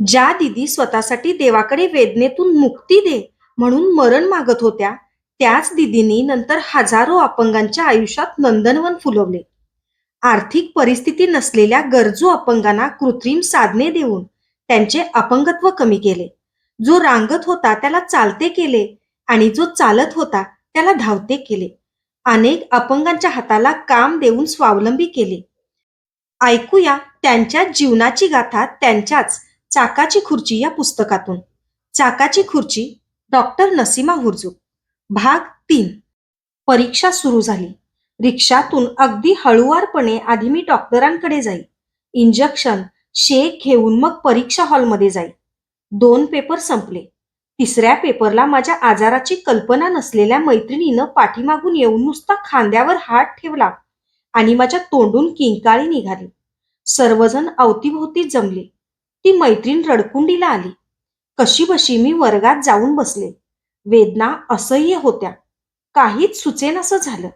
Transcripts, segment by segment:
ज्या दिदी स्वतःसाठी देवाकडे वेदनेतून मुक्ती दे म्हणून मरण मागत होत्या त्याच दिदींनी नंतर हजारो अपंगांच्या आयुष्यात नंदनवन फुलवले. आर्थिक परिस्थिती नसलेल्या गरजू अपंगांना कृत्रिम साधने देऊन त्यांचे अपंगत्व कमी केले. जो रांगत होता त्याला चालते केले आणि जो चालत होता त्याला धावते केले. अनेक अपंगांच्या हाताला काम देऊन स्वावलंबी केले. ऐकूया त्यांच्या जीवनाची गाथा त्यांच्याच चाकाची खुर्ची या पुस्तकातून. चाकाची खुर्ची डॉक्टर नसीमा हुरजू. भाग तीन. परीक्षा सुरू झाली. रिक्षातून अगदी हळुवारपणे आधी मी डॉक्टरांकडे जाई. इंजेक्शन शेक घेऊन मग परीक्षा हॉलमध्ये जाई. दोन पेपर संपले. तिसऱ्या पेपरला माझ्या आजाराची कल्पना नसलेल्या मैत्रिणीनं पाठीमागून येऊन नुसता खांद्यावर हात ठेवला आणि माझ्या तोंडून किंकाळी निघाली. सर्वजण अवतीभोवती जमले. ती मैत्रीण रडकुंडीला आली. कशी बशी मी वर्गात जाऊन बसले. वेदना असह्य होत्या. काहीच सुचेनासं झालं.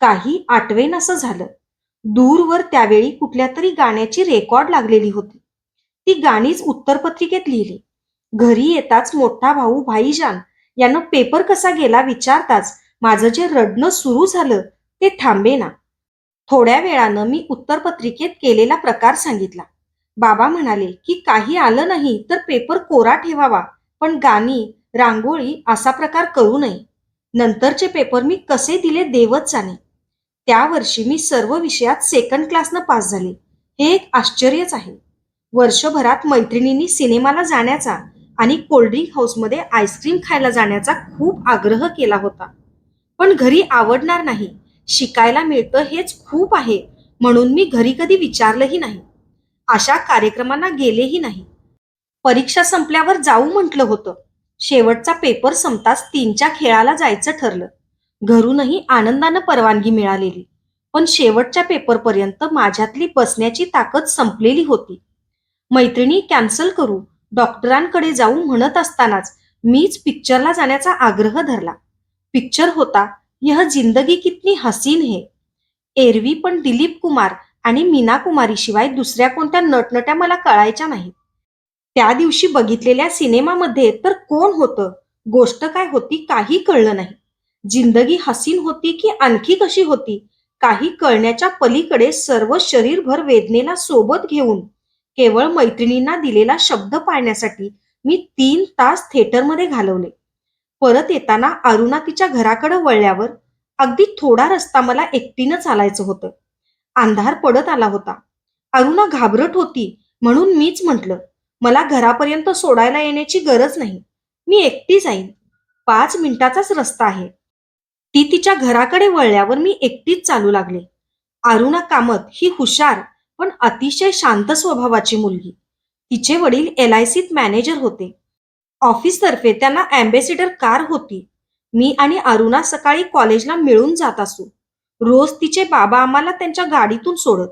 काही आठवेनासं झालं. दूरवर त्यावेळी कुठल्या तरी गाण्याची रेकॉर्ड लागलेली होती. ती गाणीच उत्तरपत्रिकेत लिहिली. घरी येताच मोठा भाऊ भाईजान यानं पेपर कसा गेला विचारताच माझं जे रडणं सुरू झालं ते थांबेना. थोड्या वेळानं मी उत्तरपत्रिकेत केलेला प्रकार सांगितला. बाबा म्हणाले की काही आलं नाही तर पेपर कोरा ठेवावा पण गाणी रांगोळी असा प्रकार करू नये. नंतरचे पेपर मी कसे दिले देवच जाणे. त्या वर्षी मी सर्व विषयात सेकंड क्लासनं पास झाले. हे एक आश्चर्यच आहे. वर्षभरात मैत्रिणींनी सिनेमाला जाण्याचा आणि कोल्ड्रिंक हाऊसमध्ये आईस्क्रीम खायला जाण्याचा खूप आग्रह केला होता. पण घरी आवडणार नाही. शिकायला मिळतं हेच खूप आहे म्हणून मी घरी कधी विचारलंही नाही. अशा कार्यक्रमांना गेलेही नाही. परीक्षा संपल्यावर जाऊ म्हटलं होतं. शेवटचा पेपर संपताच तीनच्या खेळाला जायचं ठरलं. घरूनही आनंदानं परवानगी मिळालेली. पण शेवटच्या पेपरपर्यंत माझ्यातली बसण्याची ताकद संपलेली होती. मैत्रिणी कॅन्सल करू डॉक्टरांकडे जाऊ म्हणत असतानाच मीच पिक्चरला जाण्याचा आग्रह धरला. पिक्चर होता यह जिंदगी कितनी हसीन है. एरवी पण दिलीप कुमार आणि मीना शिवाय दुसऱ्या कोणत्या नटनट्या मला कळायच्या नाहीत त्या दिवशी बघितलेल्या सिनेमामध्ये तर कोण होतं? गोष्ट काय होती काही कळलं नाही. जिंदगी हसीन होती की आणखी कशी होती? काही कळण्याच्या पलीकडे सर्व शरीरभर वेदनेला सोबत घेऊन केवळ मैत्रिणींना दिलेला शब्द पाळण्यासाठी मी तीन तास थिएटरमध्ये घालवले. परत येताना अरुणा तिच्या घराकडे वळल्यावर अगदी थोडा रस्ता मला एकटीनं चालायचं होतं. अंधार पडत आला होता. अरुणा घाबरट होती म्हणून मीच म्हटलं मला घरापर्यंत सोडायला येण्याची गरज नाही. मी एकटी जाईन. पाच मिनिटाचाच रस्ता आहे. ती तिच्या घराकडे वळल्यावर मी एकटीच चालू लागले. अरुणा कामत ही हुशार पण अतिशय शांत स्वभावाची मुलगी. तिचे वडील एल आय सीत मॅनेजर होते. ऑफिसतर्फे त्यांना अँबेसिडर कार होती. मी आणि अरुणा सकाळी कॉलेजला मिळून जात असू. रोज तिचे बाबा आम्हाला त्यांच्या गाडीतून सोडत.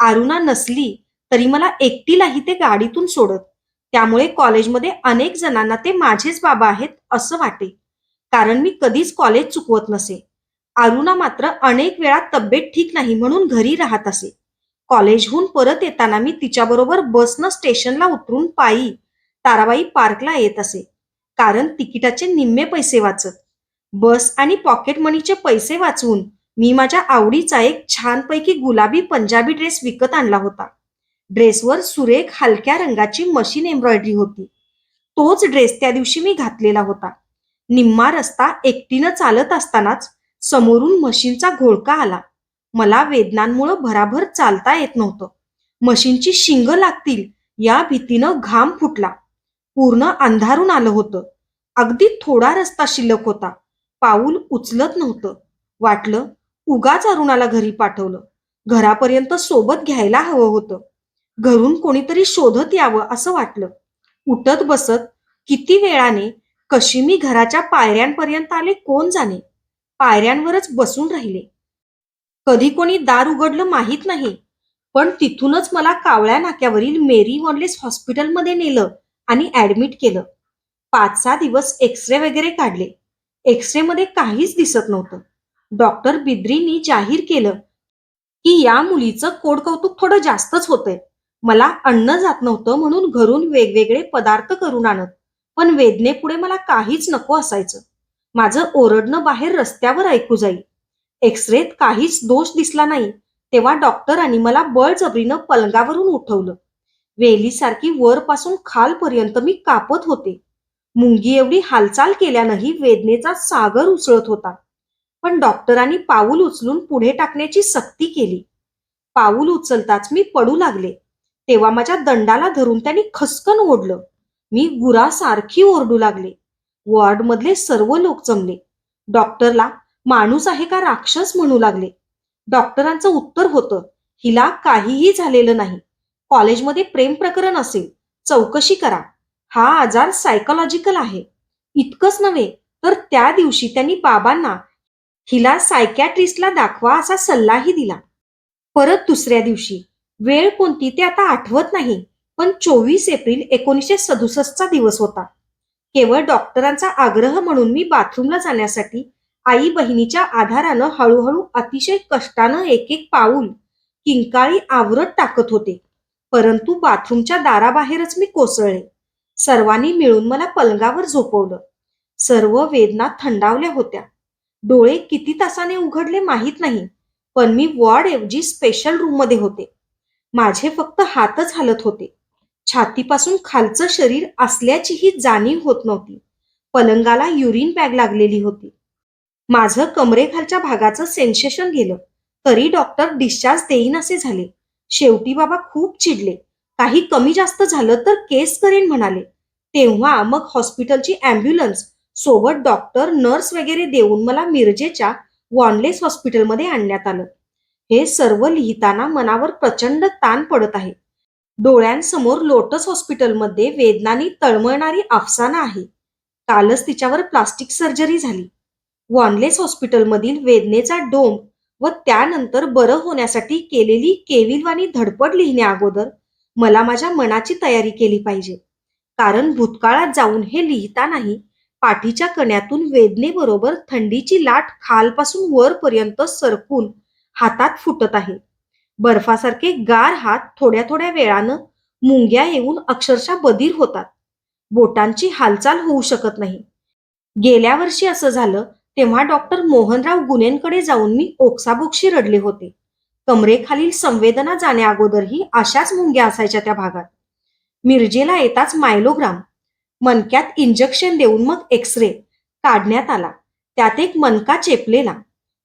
अरुणा नसली तरी मला एकटीलाही ते गाडीतून सोडत. त्यामुळे कॉलेजमध्ये अनेक जणांना ते माझेच बाबा आहेत असं वाटे. कारण मी कधीच कॉलेज चुकवत नसे. अरुणा मात्र अनेक वेळा तब्येत ठीक नाही म्हणून घरी राहत असे. कॉलेजहून परत येताना मी तिच्याबरोबर बसनं स्टेशनला उतरून पायी ताराबाई पार्कला येत असे. कारण तिकिटाचे निम्मे पैसे वाचत. बस आणि पॉकेट मनीचे पैसे वाचवून मी माझ्या आवडीचा एक छानपैकी गुलाबी पंजाबी ड्रेस विकत आणला होता. ड्रेसवर सुरेख हलक्या रंगाची मशीन एम्ब्रॉयडरी होती. तोच ड्रेस त्या दिवशी मी घातलेला होता. निम्मा रस्ता एकटीनं चालत असतानाच समोरून मशीनचा घोळका आला. मला वेदनांमुळं भराभर चालता येत नव्हतं. मशीनची शिंग लागतील या भीतीनं घाम फुटला. पूर्ण अंधारून आलं होतं. अगदी थोडा रस्ता शिल्लक होता. पाऊल उचलत नव्हतं. वाटलं उगाच अरुणाला घरी पाठवलं. घरापर्यंत सोबत घ्यायला हवं होतं. घरून कोणीतरी शोधत यावं असं वाटलं. उठत बसत किती वेळाने कशी मी घराच्या पायऱ्यांपर्यंत आले कोण जाणे? पायऱ्यांवरच बसून राहिले. कधी कोणी दार उघडलं माहीत नाही पण तिथूनच मला कावळ्या नाक्यावरील मेरी वॉनलेस हॉस्पिटलमध्ये नेलं आणि ऍडमिट केलं. पाच सहा दिवस एक्सरे वगैरे काढले. एक्सरे मध्ये काहीच दिसत नव्हतं. डॉक्टर बिद्रींनी जाहीर केलं की या मुलीचं कोड कौतुक थोडं जास्तच होतंय. मला अन्न जात नव्हतं म्हणून घरून वेगवेगळे पदार्थ करून आणत पण वेदनेपुढे मला काहीच नको असायचं. माझं ओरडणं बाहेर रस्त्यावर ऐकू जाईल एक्सरेत काहीच दोष दिसला नाही तेव्हा डॉक्टरांनी मला बळजबरीनं पलंगावरून उठवलं. वेलीसारखी वरपासून खालपर्यंत मी कापत होते. मुंगी एवढी हालचाल केल्यानंही वेदनेचा सागर उसळत होता. पण डॉक्टरांनी पाऊल उचलून पुढे टाकण्याची सक्ती केली. पाऊल उचलताच मी पडू लागले. तेव्हा माझ्या दंडाला धरून त्यांनी खसकन ओढलं. मी गुरासारखी ओरडू लागले. वॉर्डमधले सर्व लोक जमले. डॉक्टरला माणूस आहे का राक्षस? म्हणू लागले. डॉक्टरांचं उत्तर होतं हिला काहीही झालेलं नाही. कॉलेजमध्ये प्रेम प्रकरण असेल. चौकशी करा. हा आजार सायकोलॉजिकल आहे. इतकंच नव्हे तर त्या दिवशी त्यांनी बाबांना हिला सायकॅट्रिस्टला दाखवा असा सल्लाही दिला. परत दुसऱ्या दिवशी वेळ कोणती ते आता आठवत नाही पण चोवीस एप्रिल एकोणीसशे सदुसष्टचा दिवस होता. केवळ डॉक्टरांचा आग्रह म्हणून मी बाथरूमला जाण्यासाठी आई बहिणीच्या आधारानं हळूहळू अतिशय कष्टानं एक एक पाऊल किंकाळी आवरत टाकत होते. परंतु बाथरूमच्या दाराबाहेरच मी कोसळले. सर्वांनी मिळून मला पलंगावर झोपवलं. सर्व वेदना थंडावल्या होत्या. डोळे किती तासाने उघडले माहीत नाही पण मी वॉर्ड ऐवजी स्पेशल रूममध्ये होते. माझे फक्त हातच हालत होते. छातीपासून खालचं शरीर असल्याचीही जाणीव होत नव्हती. पलंगाला युरिन बॅग लागलेली होती. माझं कमरेखालच्या भागाचं सेन्सेशन गेलं. तरी डॉक्टर डिस्चार्ज देईन असे झाले. शेवटी बाबा खूप चिडले. काही कमी जास्त झालं तर केस करेन म्हणाले. तेव्हा मग हॉस्पिटलची अँब्युलन्स सोबत डॉक्टर नर्स वगैरे देऊन मला मिरजेच्या वॉनलेस हॉस्पिटलमध्ये आणण्यात आलं. हे सर्व लिहिताना मनावर प्रचंड ताण पडत आहे. डोळ्यांसमोर लोटस हॉस्पिटलमध्ये वेदनानी तळमळणारी अफसाना आहे. कालच तिच्यावर प्लास्टिक सर्जरी झाली. वॉनलेस हॉस्पिटलमधील वेदनेचा डोम व त्यानंतर बरं होण्यासाठी केलेली केविलवाणी धडपड लिहिण्या अगोदर मला माझ्या मनाची तयारी केली पाहिजे. कारण भूतकाळात जाऊन हे लिहितानाही पाठीच्या कण्यातून वेदनेबरोबर थंडीची लाट खालपासून वरपर्यंत सरकून हातात फुटत आहे. बर्फासारखे गार हात थोड्या थोड्या वेळानं मुंग्या येऊन अक्षरशः बधीर होतात. बोटांची हालचाल होऊ शकत नाही. गेल्या वर्षी असं झालं तेव्हा डॉक्टर मोहनराव गुन्हेंकडे जाऊन मी ओक्साबोक्शी रडले होते. कमरेखालील संवेदना जाण्या अगोदरही अशाच मुंग्या असायच्या त्या भागात. मिरजेला येताच मायलोग्राम मनक्यात इंजेक्शन देऊन मग एक्सरे काढण्यात आला. त्यात एक मनका चेपलेला.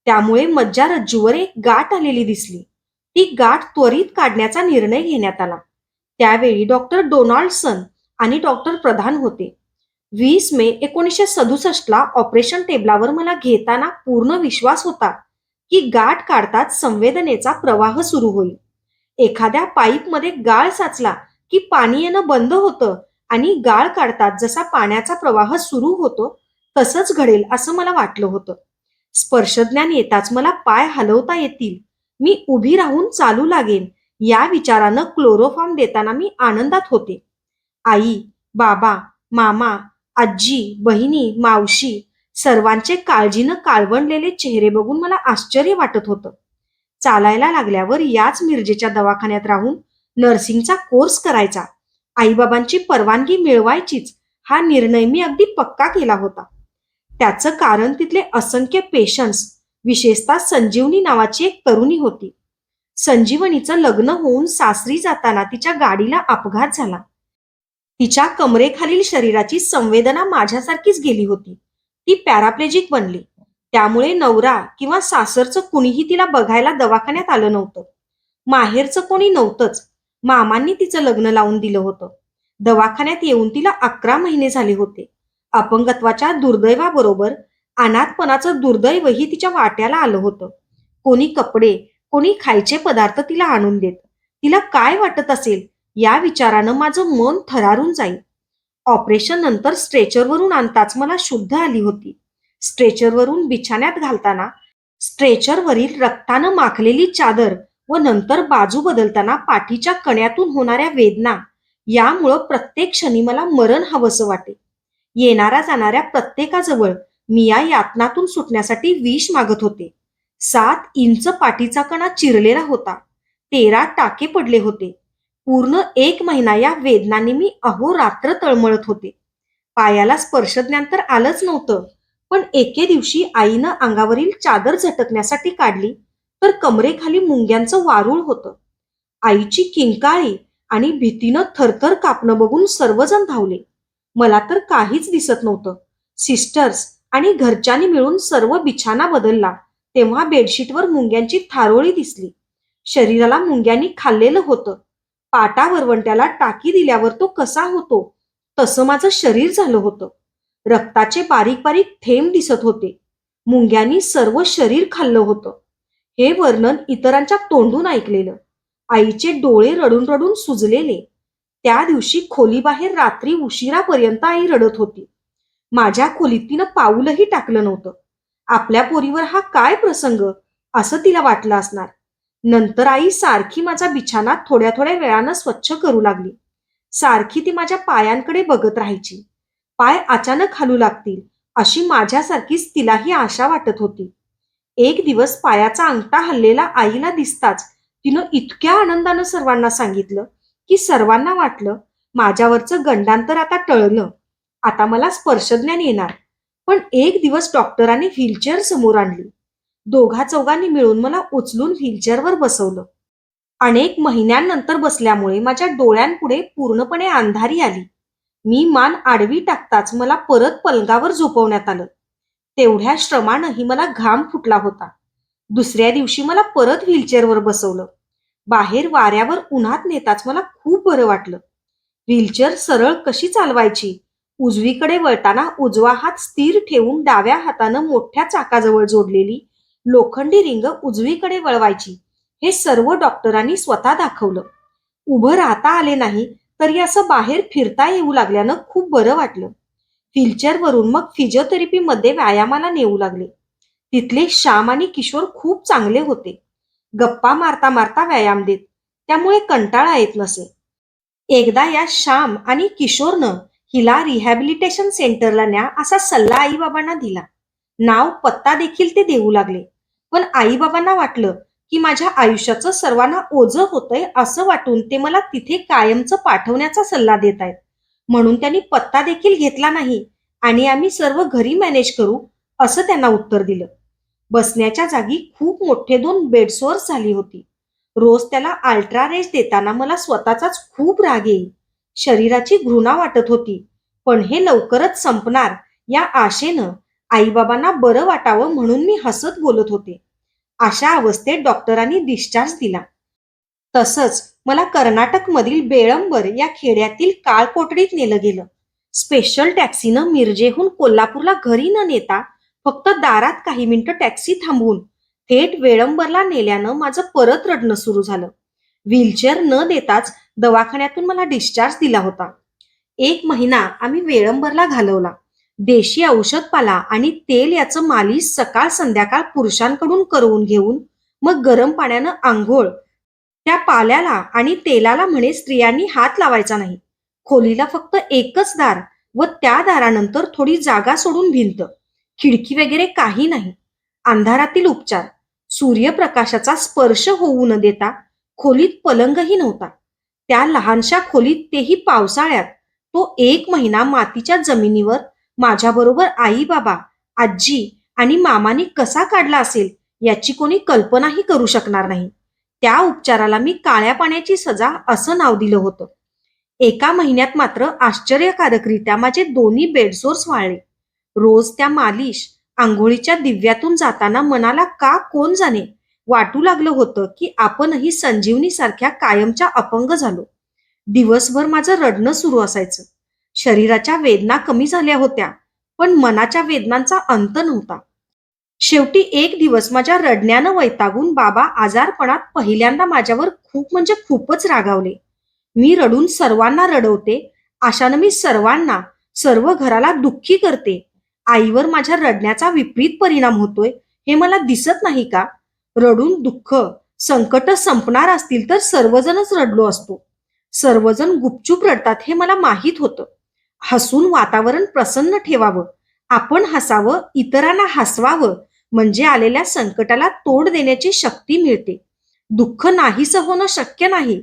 त्यामुळे मज्जारज्जूवर एक गाठ आलेली दिसली. ती गाठ त्वरित काढण्याचा निर्णय घेण्यात आला. त्यावेळी डॉक्टर डोनाल्डसन आणि डॉक्टर प्रधान होते. वीस मे एकोणीसशे सदुसष्टला ऑपरेशन टेबलावर मला घेताना पूर्ण विश्वास होता की गाठ काढताच संवेदनेचा प्रवाह सुरू होईल. एखाद्या पाईपमध्ये गाळ साचला की पाणी येणं बंद होतं आणि गाळ काढतात जसा पाण्याचा प्रवाह सुरू होतो तसंच घडेल असं मला वाटलं होतं. स्पर्शज्ञान येताच मला पाय हलवता येतील. मी उभी राहून चालू लागेन या विचारानं क्लोरोफॉर्म देताना मी आनंदात होते. आई बाबा मामा आजी बहिणी मावशी सर्वांचे काळजीनं काळवणलेले चेहरे बघून मला आश्चर्य वाटत होतं. चालायला लागल्यावर याच मिरजेच्या दवाखान्यात राहून नर्सिंगचा कोर्स करायचा. आईबाबांची परवानगी मिळवायचीच हा निर्णय मी अगदी पक्का केला होता. त्याचं कारण तिथले असंख्य पेशंट्स विशेषतः संजीवनी नावाची एक तरुणी होती. संजीवनीचं लग्न होऊन सासरी जाताना तिच्या गाडीला अपघात झाला. तिच्या कमरेखालील शरीराची संवेदना माझ्यासारखीच गेली होती. ती पॅराप्लेजिक बनली. त्यामुळे नवरा किंवा सासरचं कुणीही तिला बघायला दवाखान्यात आलं नव्हतं. माहेरचं कोणी नव्हतंच. मामांनी तिचं लग्न लावून दिलं होतं. दवाखान्यात येऊन तिला अकरा महिने झाले होते. अपंगत्वाच्या दुर्दैवाबरोबर अनाथपणाचं दुर्दैवही तिच्या वाट्याला आलं होतं. कोणी कपडे कोणी खायचे पदार्थ तिला आणून देत. तिला काय वाटत असेल? या विचारानं माझं मन थरारून जाईल. ऑपरेशन नंतर स्ट्रेचरवरून आणताच मला शुद्ध आली होती. स्ट्रेचरवरून बिछाण्यात घालताना स्ट्रेचरवरील रक्तानं माखलेली चादर व नंतर बाजू बदलताना पाठीच्या कण्यातून होणाऱ्या वेदना यामुळं प्रत्येक क्षणी मला मरण हवंसं वाटे. येणाऱ्या जाणाऱ्या प्रत्येकाजवळ मी या यातनातून सुटण्यासाठी विष मागत होते. सात इंच पाठीचा कणा चिरलेला होता. तेरा टाके पडले होते. पूर्ण एक महिना या वेदनाने मी अहोरात्र तळमळत होते. पायाला स्पर्शज्ञान तर आलंच नव्हतं पण एके दिवशी आईनं अंगावरील चादर झटकण्यासाठी काढली तर कमरेखाली मुंग्यांचं वारूळ होतं. आईची किंकाळी आणि भीतीनं थरथर कापणं बघून सर्वजण धावले. मला तर काहीच दिसत नव्हतं. सिस्टर्स आणि घरच्यांनी मिळून सर्व बिछाना बदलला तेव्हा बेडशीटवर मुंग्यांची थारोळी दिसली. शरीराला मुंग्यांनी खाल्लेलं होतं. पाटा वरवंट्याला टाकी दिल्यावर तो कसा होतो तसं माझं शरीर झालं होतं. रक्ताचे बारीक बारीक थेंब दिसत होते. मुंग्यांनी सर्व शरीर खाल्लं होतं. हे वर्णन इतरांच्या तोंडून ऐकलेलं. आईचे डोळे रडून रडून सुजलेले. त्या दिवशी खोलीबाहेर रात्री उशिरापर्यंत आई रडत होती. माझ्या खोलीत तिनं पाऊलही टाकलं नव्हतं. आपल्या पोरीवर हा काय प्रसंग? असं तिला वाटलं असणार. नंतर आई सारखी माझा बिछाना थोड्या थोड्या वेळानं स्वच्छ करू लागली. सारखी ती माझ्या पायांकडे बघत राहायची. पाय अचानक हालू लागतील अशी माझ्यासारखीच तिलाही आशा वाटत होती. एक दिवस पायाचा अंगठा हल्लेला आईला दिसताच तिनं इतक्या आनंदानं सर्वांना सांगितलं की सर्वांना वाटलं माझ्यावरचं गंडांतर आता टळलं. आता मला स्पर्शज्ञान येणार. पण एक दिवस डॉक्टरांनी व्हीलचेअर समोर आणली. दोघा चौघांनी मिळून मला उचलून व्हीलचेअरवर बसवलं. अनेक महिन्यांनंतर बसल्यामुळे माझ्या डोळ्यांपुढे पूर्णपणे अंधारी आली. मी मान आडवी टाकताच मला परत पलंगावर झोपवण्यात आलं. तेवढ्या श्रमानंही मला घाम फुटला होता. दुसऱ्या दिवशी मला परत व्हीलचेअरवर बसवलं. बाहेर वाऱ्यावर उन्हात नेताच मला खूप बरं वाटलं. व्हीलचेअर सरळ कशी चालवायची? उजवीकडे वळताना उजवा हात स्थिर ठेवून डाव्या हातानं मोठ्या चाकाजवळ जोडलेली लोखंडी रिंग उजवीकडे वळवायची हे सर्व डॉक्टरांनी स्वतः दाखवलं. उभं राहता आले नाही तरी असं बाहेर फिरता येऊ लागल्यानं खूप बरं वाटलं. व्हीलचेअरवरून मग फिजिओथेरपीमध्ये व्यायामाला नेऊ लागले. तिथले श्याम आणि किशोर खूप चांगले होते. गप्पा मारता मारता व्यायाम देत त्यामुळे कंटाळा येत नसे. एकदा या श्याम आणि किशोरनं हिला रिहॅबिलिटेशन सेंटरला न्या असा सल्ला आईबाबांना दिला. नाव पत्ता देखील ते देऊ लागले. पण आईबाबांना वाटलं की माझ्या आयुष्याचं सर्वांना ओझं होतंय असं वाटून ते मला तिथे कायमचं पाठवण्याचा सल्ला देत आहेत म्हणून त्यांनी पत्ता देखील घेतला नाही आणि आम्ही सर्व घरी मॅनेज करू असं त्यांना उत्तर दिलं. बसण्याच्या जागी खूप मोठे दोन बेडसोर्स झाली होती. रोज त्याला अल्ट्रा रेज देताना मला स्वतःचाच खूप राग येईल. शरीराची घृणा वाटत होती पण हे लवकरच संपणार या आशेनं आईबाबांना बरं वाटावं म्हणून मी हसत बोलत होते. अशा अवस्थेत डॉक्टरांनी डिस्चार्ज दिला. तसंच मला कर्नाटकमधील बेळंबर या खेड्यातील काळकोटडीत नेलं गेलं. स्पेशल टॅक्सीनं मिरजेहून कोल्हापूरला घरी न नेता फक्त दारात काही मिनिटं टॅक्सी थांबवून थेट वेळंबरला नेल्यानं माझं परत रडणं सुरू झालं. व्हीलचेअर न देताच दवाखान्यातून मला डिस्चार्ज दिला होता. एक महिना आम्ही वेळंबरला घालवला. देशी औषधपाला आणि तेल याचं मालिश सकाळ संध्याकाळ पुरुषांकडून करवून घेऊन मग गरम पाण्यानं आंघोळ त्या पाल्याला आणि तेलाला म्हणे स्त्रियांनी हात लावायचा नाही. खोलीला फक्त एकच दार व त्या दारानंतर थोडी जागा सोडून भिंत. खिडकी वगैरे काही नाही. अंधारातील उपचार. सूर्यप्रकाशाचा स्पर्श होऊ न देता खोलीत पलंगही नव्हता. त्या लहानशा खोलीत तेही पावसाळ्यात. तो एक महिना मातीच्या जमिनीवर माझ्याबरोबर आई बाबा आजी आणि मामाने कसा काढला असेल याची कोणी कल्पनाही करू शकणार नाही. त्या उपचाराला मी काळ्या पाण्याची सजा असं नाव दिलं होतं. एका महिन्यात मात्र आश्चर्यकारकरित्या माझे दोन्ही बेडसोर्स वाळले. रोज त्या मालिश आंघोळीच्या दिव्यातून जाताना मनाला का कोण जाणे? वाटू लागलं होतं की आपणही संजीवनी सारख्या कायमच्या अपंग झालो. दिवसभर माझं रडणं सुरू असायचं. शरीराच्या वेदना कमी झाल्या होत्या पण मनाच्या वेदनांचा अंत नव्हता. शेवटी एक दिवस माझ्या रडण्यानं वैतागून बाबा आजारपणात पहिल्यांदा माझ्यावर खूप म्हणजे खूपच रागावले. मी रडून सर्वांना रडवते अशानं मी सर्वांना सर्व घराला दुःखी करते. आईवर माझ्या रडण्याचा विपरीत परिणाम होतोय हे मला दिसत नाही का? रडून दुःख संकट संपणार असतील तर सर्वजणच रडलो असतो. सर्वजण गुपचूप रडतात हे मला माहीत होतं. हसून वातावरण प्रसन्न ठेवावं. आपण हसावं इतरांना हसवावं म्हणजे आलेल्या संकटाला तोड देण्याची शक्ती मिळते. दुःख नाहीसं होणं शक्य नाही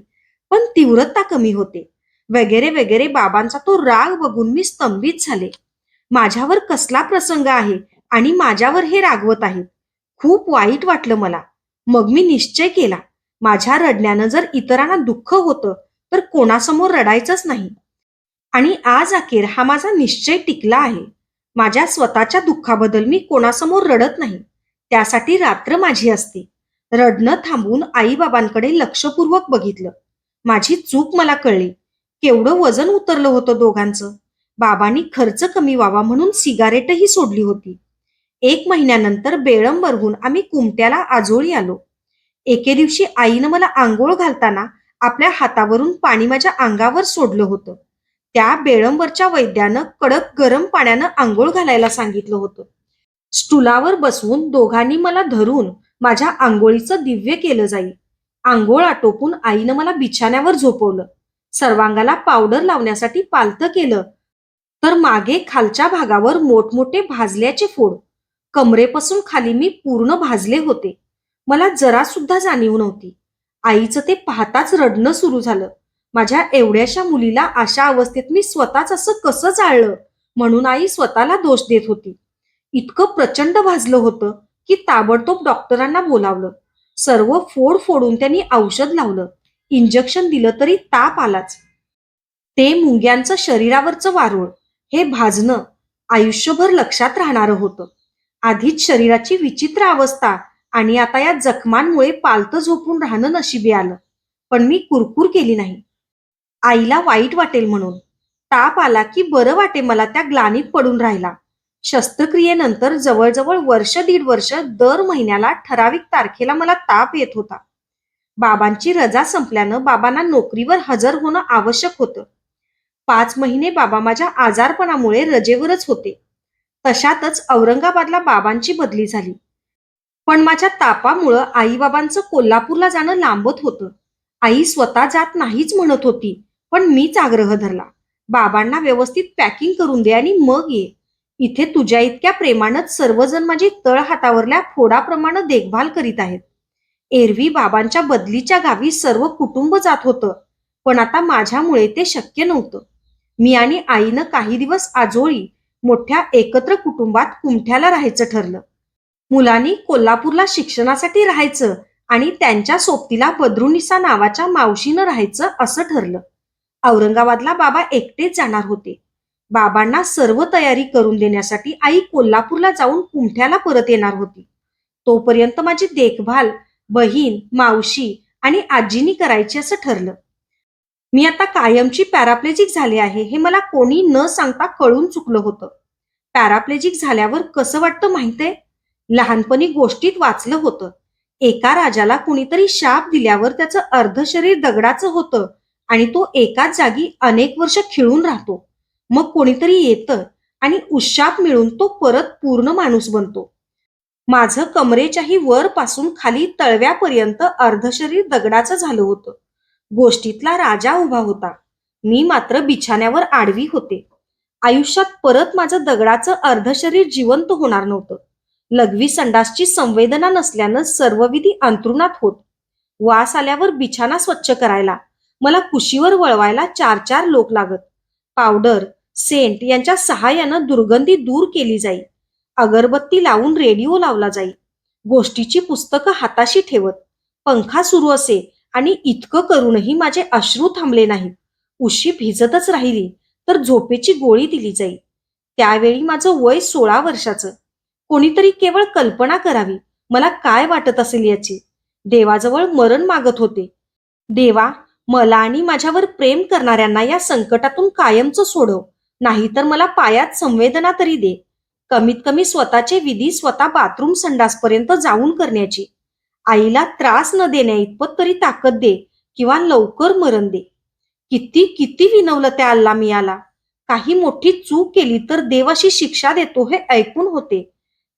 पण तीव्रता कमी होते. वगैरे वगैरे बाबांचा तो राग बघून मी स्तंभित झाले. माझ्यावर कसला प्रसंग आहे आणि माझ्यावर हे रागवत आहेत? खूप वाईट वाटलं मला. मग मी निश्चय केला. माझ्या रडण्यानं जर इतरांना दुःख होतं तर कोणासमोर रडायचंच नाही. आणि आज अखेर हा माझा निश्चय टिकला आहे. माझ्या स्वतःच्या दुःखाबद्दल मी कोणासमोर रडत नाही. त्यासाठी रात्र माझी असते. रडणं थांबवून आईबाबांकडे लक्षपूर्वक बघितलं. माझी चूक मला कळली. केवढं वजन उतरलं होतं दोघांचं. बाबांनी खर्च कमी व्हावा म्हणून सिगारेटही सोडली होती. एक महिन्यानंतर बेळंबरहून आम्ही कुमट्याला आजोळी आलो. एके दिवशी आईनं मला आंघोळ घालताना आपल्या हातावरून पाणी माझ्या अंगावर सोडलं होतं. त्या बेळंबरच्या वैद्यानं कडक गरम पाण्यानं आंघोळ घालायला सांगितलं होतं. स्टुलावर बसवून दोघांनी मला धरून माझ्या आंघोळीचं दिव्य केलं जाईल आंघोळ आटोपून आईनं मला बिछाण्यावर झोपवलं. सर्वांगाला पावडर लावण्यासाठी पालतं केलं. तर मागे खालच्या भागावर मोठमोठे भाजल्याचे फोड. कमरेपासून खाली मी पूर्ण भाजले होते. मला जरा सुद्धा जाणीव नव्हती. आईचं ते पाहताच रडणं सुरू झालं. माझ्या एवढ्याशा मुलीला अशा अवस्थेत मी स्वतःच असं कसं जाळलं? म्हणून आई स्वतःला दोष देत होती. इतकं प्रचंड भाजलं होतं की ताबडतोब डॉक्टरांना बोलावलं. सर्व फोड फोडून त्यांनी औषध लावलं. इंजेक्शन दिलं तरी ताप आलाच. ते मुंग्यांचं शरीरावरचं वारूळ हे भाजणं आयुष्यभर लक्षात राहणारं होतं. आधीच शरीराची विचित्र अवस्था आणि आता या जखमांमुळे पालतं झोपून राहणं नशिबी आलं. पण मी कुरकुर केली नाही. आईला वाईट वाटेल म्हणून. ताप आला की बरं वाटे मला त्या ग्लानीत पडून राहिला. शस्त्रक्रियेनंतर जवळजवळ वर्ष दीड वर्ष दर महिन्याला ठराविक तारखेला मला ताप येत होता. बाबांची रजा संपल्यानं बाबांना नोकरीवर हजर होणं आवश्यक होतं. पाच महिने बाबा माझ्या आजारपणामुळे रजेवरच होते. तशातच औरंगाबादला बाबांची बदली झाली. पण माझ्या तापामुळं आईबाबांचं कोल्हापूरला जाणं लांबत होतं. आई स्वतः जात नाहीच म्हणत होती. पण मीच आग्रह धरला बाबांना व्यवस्थित पॅकिंग करून दे आणि मग ये. इथे तुझ्या इतक्या प्रेमानंच सर्वजण माझी तळ हातावरल्या फोडाप्रमाणे देखभाल करीत आहेत. एरवी बाबांच्या बदलीच्या गावी सर्व कुटुंब जात होतं पण आता माझ्यामुळे ते शक्य नव्हतं. मी आणि आईनं काही दिवस आजोळी मोठ्या एकत्र कुटुंबात कुमठ्याला राहायचं ठरलं. मुलांनी कोल्हापूरला शिक्षणासाठी राहायचं आणि त्यांच्या सोबतीला बद्रुनिसा नावाच्या मावशीनं राहायचं असं ठरलं. औरंगाबादला बाबा एकटेच जाणार होते. बाबांना सर्व तयारी करून देण्यासाठी आई कोल्हापूरला जाऊन कुमठ्याला परत येणार होती. तोपर्यंत माझी देखभाल बहीण मावशी आणि आजीनी करायची असं ठरलं. मी आता कायमची पॅराप्लेजिक झाले आहे हे मला कोणी न सांगता कळून चुकलं होतं. पॅराप्लेजिक झाल्यावर कसं वाटतं माहितीये? लहानपणी गोष्टीत वाचलं होतं. एका राजाला कुणीतरी शाप दिल्यावर त्याचं अर्ध शरीर दगडाचं होतं आणि तो एकाच जागी अनेक वर्ष खिळून राहतो. मग कोणीतरी येतं आणि उशाप मिळून तो परत पूर्ण माणूस बनतो. माझं कमरेच्याही वर पासून खाली तळव्यापर्यंत अर्धशरीर दगडाचं झालं होतं. गोष्टीतला राजा उभा होता. मी मात्र बिछाण्यावर आडवी होते. आयुष्यात परत माझं दगडाचं अर्धशरीर जिवंत होणार नव्हतं. लघवी संडासची संवेदना नसल्यानं सर्वविधी अंतरुणात होत. वास आल्यावर बिछाना स्वच्छ करायला मला कुशीवर वळवायला चार चार लोक लागत. पावडर सेंट यांच्या सहाय्यानं दुर्गंधी दूर केली जाई. अगरबत्ती लावून रेडिओ लावला जाई. गोष्टीची पुस्तकं हाताशी ठेवत. पंखा सुरू असे आणि इतकं करूनही माझे अश्रू थांबले नाहीत. उशी भिजतच राहिली तर झोपेची गोळी दिली जाई. त्यावेळी माझं वय सोळा वर्षाचं. कोणीतरी केवळ कल्पना करावी मला काय वाटत असेल याची? देवाजवळ मरण मागत होते. देवा मला आणि माझ्यावर प्रेम करणाऱ्यांना या संकटातून कायमचं सोडव. नाहीतर मला पायात संवेदना तरी दे. कमीत कमी स्वतःचे विधी स्वतः बाथरूम संडासपर्यंत जाऊन करण्याची. आईला त्रास न देण्या इतपत तरी ताकद दे किंवा लवकर मरण दे. किती किती विनवलं त्या अल्ला मियाला. काही मोठी चूक केली तर देवाशी शिक्षा देतो हे ऐकून होते.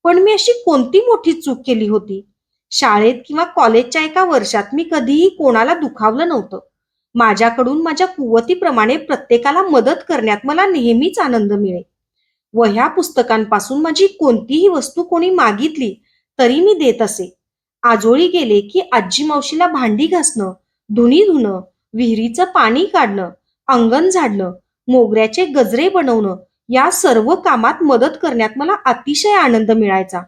पण मी अशी कोणती मोठी चूक केली होती? शाळेत किंवा कॉलेजच्या एका वर्षात मी कधीही कोणाला दुखावलं नव्हतं. माझ्याकडून माझ्या कुवतीप्रमाणे प्रत्येकाला मदत करण्यात मला नेहमीच आनंद मिळे वह्या पुस्तकांपासून माझी कोणतीही वस्तू कोणी मागितली तरी मी देत असे. आजोळी गेले की आजी मावशीला भांडी घासणं धुणी धुणं विहिरीचं पाणी काढणं अंगण झाडणं मोगऱ्याचे गजरे बनवणं या सर्व कामात मदत करण्यात मला अतिशय आनंद मिळायचा.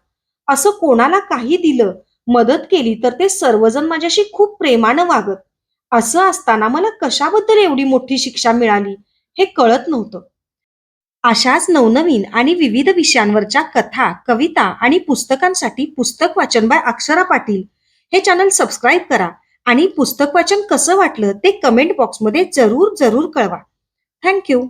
असं कोणाला काही दिलं मदत केली तर ते सर्वजण माझ्याशी खूप प्रेमानं वागत. असं असताना मला कशाबद्दल एवढी मोठी शिक्षा मिळाली हे कळत नव्हतं. अशाच नवनवीन आणि विविध विषयांवरच्या कथा कविता आणि पुस्तकांसाठी पुस्तक वाचन बाय अक्षरा पाटील हे चॅनल सबस्क्राईब करा आणि पुस्तक वाचन कसं वाटलं ते कमेंट बॉक्समध्ये जरूर जरूर कळवा. थँक्यू